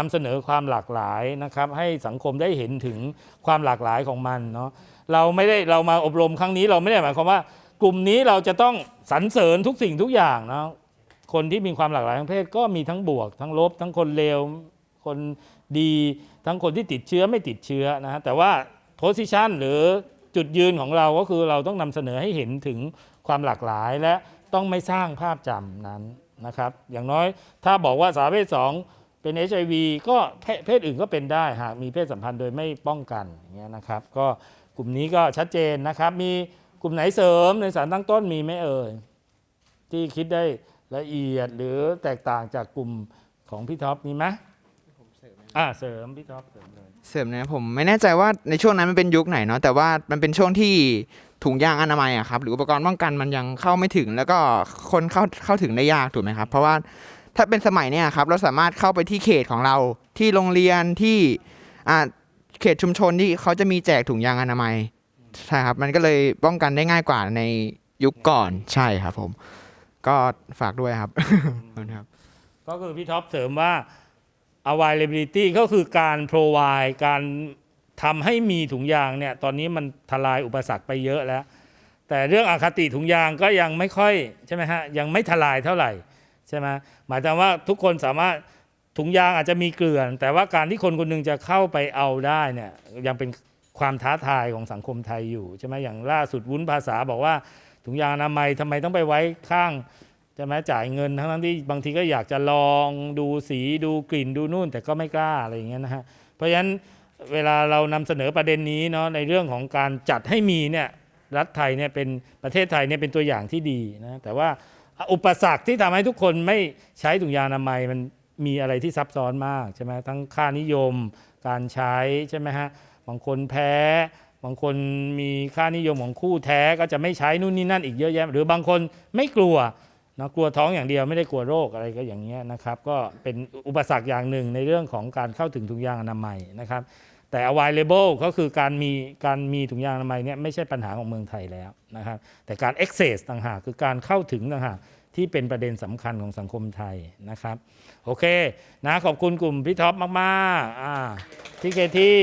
นำเสนอความหลากหลายนะครับ ให้สังคมได้เห็นถึงความหลากหลายของมันเนาะเราไม่ได้เรามาอบรมครั้งนี้เราไม่ได้หมายความว่า กลุ่มนี้เราจะต้องสรรเสริญทุกสิ่งทุกอย่างเนาะคนที่มีความหลากหลายทางเพศก็มีทั้งบวก ทั้งลบ ทั้งคนเลวคนดีทั้งคนที่ติดเชื้อไม่ติดเชื้อนะฮะแต่ว่าโพสิชันหรือจุดยืนของเราก็คือเราต้องนำเสนอให้เห็นถึงความหลากหลายและต้องไม่สร้างภาพจำนั้นนะครับ อย่างน้อยถ้าบอกว่าสาวเพศสอง เป็น HIV ก็เพศเพศอื่นก็เป็นได้หากมีเพศสัมพันธ์โดยไม่ป้องกันอย่างเงี้ยนะครับก็กลุ่มนี้ก็ชัดเจนนะครับ มีกลุ่มไหนเสริมในสารตั้งต้นมีไหมเอ่ยที่คิดได้ละเอียดหรือแตกต่างจากกลุ่มของพี่ท็อปมีไหมอ่าเสริมพี่ท็อปเสริมเลยเสริมนะผมไม่แน่ใจว่าในช่วงนั้นมันเป็นยุคไหนเนาะแต่ว่ามันเป็นช่วงที่ถุงยางอนามัยอะครับหรืออุปกรณ์ป้องกันมันยังเข้าไม่ถึง แล้วก็คนเข้าเข้าถึงได้ยากถูกไหมครับ เพราะว่า ถ้าเป็นสมัยเนี้ยครับเราสามารถเข้าไปที่เขตของเรา ที่โรงเรียนที่อ่าเขตชุมชนที่เขาจะมีแจกถุงยางอนามัยใช่ครับ มันก็เลยป้องกันได้ง่ายกว่าในยุคก่อนใช่ครับผม ก็ฝากด้วยครับขอบคุณครับ ก็คือพี่ท็อปเสริมว่า availability ก็คือการ provide การทำให้มีถุงยางเนี่ยตอนนี้มันทลายอุปสรรคไปเยอะแล้ว แต่เรื่องอคติถุงยางก็ยังไม่ค่อยใช่ไหมฮะยังไม่ทลายเท่าไหร่ ใช่ไหมหมายถึงว่าทุกคนสามารถถุงยางอาจจะมีเกลื่อน แต่ว่าการที่คนคนหนึงจะเข้าไปเอาได้เนี่ยยังเป็นความท้าทายของสังคมไทยอยู่ใช่ไหมอย่างล่าสุดวุ้นภาษาบอกว่า ถุงยางอนามัยทำไมต้องไปไว้ข้างใช่ไหมจ่ายเงินทั้งนั้นที่บางทีก็อยากจะลองดูสีดูกลิ่นดูนู่น แต่ก็ไม่กล้าอะไรอย่างเงี้ยนะฮะเพราะฉะนั้นเวลาเรานำเสนอประเด็นนี้เนาะในเรื่องของการจัดให้มีเนี่ยรัฐไทยเนี่ยเป็นประเทศไทยเนี่ยเป็นตัวอย่างที่ดีนะแต่ว่า อุปสรรคที่ทำให้ทุกคนไม่ใช้ถุงยางอนามัยมันมีอะไรที่ซับซ้อนมากใช่ไหมทั้งค่านิยมการใช้ใช่ไหมฮะบางคนแพ้บางคนมีค่านิยมของคู่แท้ก็จะไม่ใช้นู่นนี่นั่นอีกเยอะแยะ หรือบางคนไม่กลัวนะกลัวท้องอย่างเดียวไม่ได้กลัวโรคอะไรก็อย่างเงี้ยนะครับ ก็เป็นอุปสรรคอย่างหนึ่งในเรื่องของการเข้าถึงถุงยางอนามัยนะครับ แต่ available ก็คือการมีการมีถุงยางอนามัยเนี่ยไม่ใช่ปัญหาของเมืองไทยแล้วนะครับแต่การ access ต่างหากคือการเข้าถึงต่างหากที่เป็นประเด็นสำคัญของสังคมไทยนะครับ โอเคนะขอบคุณกลุ่มพี่ท็อปมากๆอ่าที่เคที่